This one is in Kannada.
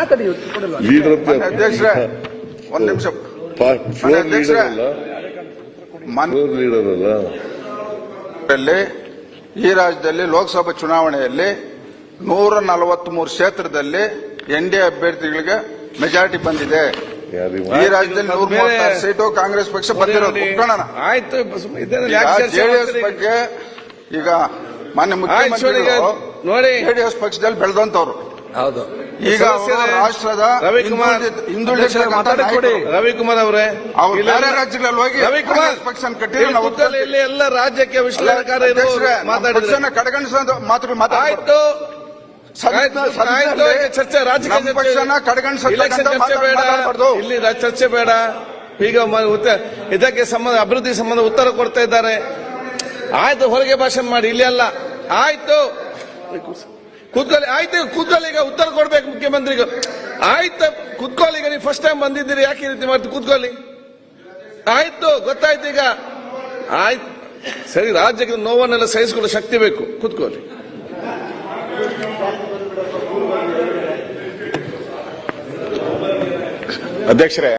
ಮಾತಾಡಿ ಇವತ್ತು ಕೊಡಲ್ವಾ? ಲೀಡರ್ ಅಧ್ಯಕ್ಷರೇ ಒಂದ್ ನಿಮಿಷ. ಫ್ಲೋರ್ ಲೀಡರ್ ಅಲ್ಲ ಮನ್ ಫ್ಲೋರ್ ಲೀಡರ್ ಅಲ್ಲ ಈ ರಾಜ್ಯದಲ್ಲಿ ಲೋಕಸಭಾ ಚುನಾವಣೆಯಲ್ಲಿ ನೂರ ನಲವತ್ಮೂರು ಕ್ಷೇತ್ರದಲ್ಲಿ ಎನ್ ಡಿ ಅಭ್ಯರ್ಥಿಗಳಿಗೆ ಮೆಜಾರಿಟಿ ಬಂದಿದೆ. ಈ ರಾಜ್ಯದಲ್ಲಿ ನೂರ ಮೂವತ್ತಾರು ಸೀಟು ಕಾಂಗ್ರೆಸ್ ಪಕ್ಷ ಬಂದಿರೋದು. ಆಯ್ತು ಜೆಡಿಎಸ್ ಬಗ್ಗೆ ಈಗ ಮಾನ್ಯ ಮುಖ್ಯಮಂತ್ರಿ ಮುಖ್ಯಮಂತ್ರಿಗಳು ನೋಡಿ. ಜೆಡಿಎಸ್ ಪಕ್ಷದಲ್ಲಿ ಬೆಳೆದಂತವ್ರು ಹೌದು. ಈಗ ರಾಷ್ಟ್ರದ ರವಿಕುಮಾರ್, ಹಿಂದುಳಿದ- ಮಾತಾಡಿಕೊಡಿ. ರವಿಕುಮಾರ್ ಅವರೇ. ಅವರು ಬೇರೆ ರಾಜ್ಯಗಳಲ್ಲಿ ಹೋಗಿ ರವಿಕುಮಾರ್ ಪಕ್ಷ ಕಟ್ಟಿದ್ರೆ ಇಲ್ಲಿ ಎಲ್ಲ ರಾಜ್ಯಕ್ಕೆ ವಿಶ್ಲೇಷಣೆ ಮಾತಾಡಿದ್ರೆ. ಪಕ್ಷನ ಕಡೆಗಣಿಸೋ ಮಾತಾಡ್ತು ಚರ್ಚೆ ರಾಜಕೀಯ ಪಕ್ಷನ ಇಲೆಕ್ಷನ್ ಬೇಡ. ಇಲ್ಲಿ ಚರ್ಚೆ ಬೇಡ. ಈಗ ಇದಕ್ಕೆ ಸಂಬಂಧ ಅಭಿವೃದ್ಧಿ ಸಂಬಂಧ ಉತ್ತರ ಕೊಡ್ತಾ ಇದ್ದಾರೆ. ಆಯ್ತು ಹೊರಗೆ ಭಾಷಣ ಮಾಡಿ. ಇಲ್ಲಿ ಅಲ್ಲ. ಆಯ್ತು. ಕೂತ್ಕೊಳ್ಳಿ, ಆಯ್ತು, ಕೂತ್ಕೊಳ್ಳಿ, ಈಗ ಉತ್ತರ ಕೊಡ್ಬೇಕು ಮುಖ್ಯಮಂತ್ರಿಗಳು ಆಯ್ತು, ಕೂತ್ಕೊಳ್ಳಿ, ಈಗ ನೀವು ಫಸ್ಟ್ ಟೈಮ್ ಬಂದಿದ್ದೀರಿ, ಯಾಕೆ ರೀತಿ ಮಾಡ್ತೀವಿ ಕೂತ್ಕೊಳ್ಳಿ. ಆಯ್ತು, ಗೊತ್ತಾಯ್ತು ಈಗ. ಆಯ್ತು. ಸರಿ, ರಾಜ್ಯಕ್ಕೆ ನೋವನ್ನೆಲ್ಲ ಸಹಿಸಿಕೊಳ್ಳೋ ಶಕ್ತಿ ಬೇಕು. ಕೂತ್ಕೊಳ್ಳಿ. ಅಧ್ಯಕ್ಷರೇ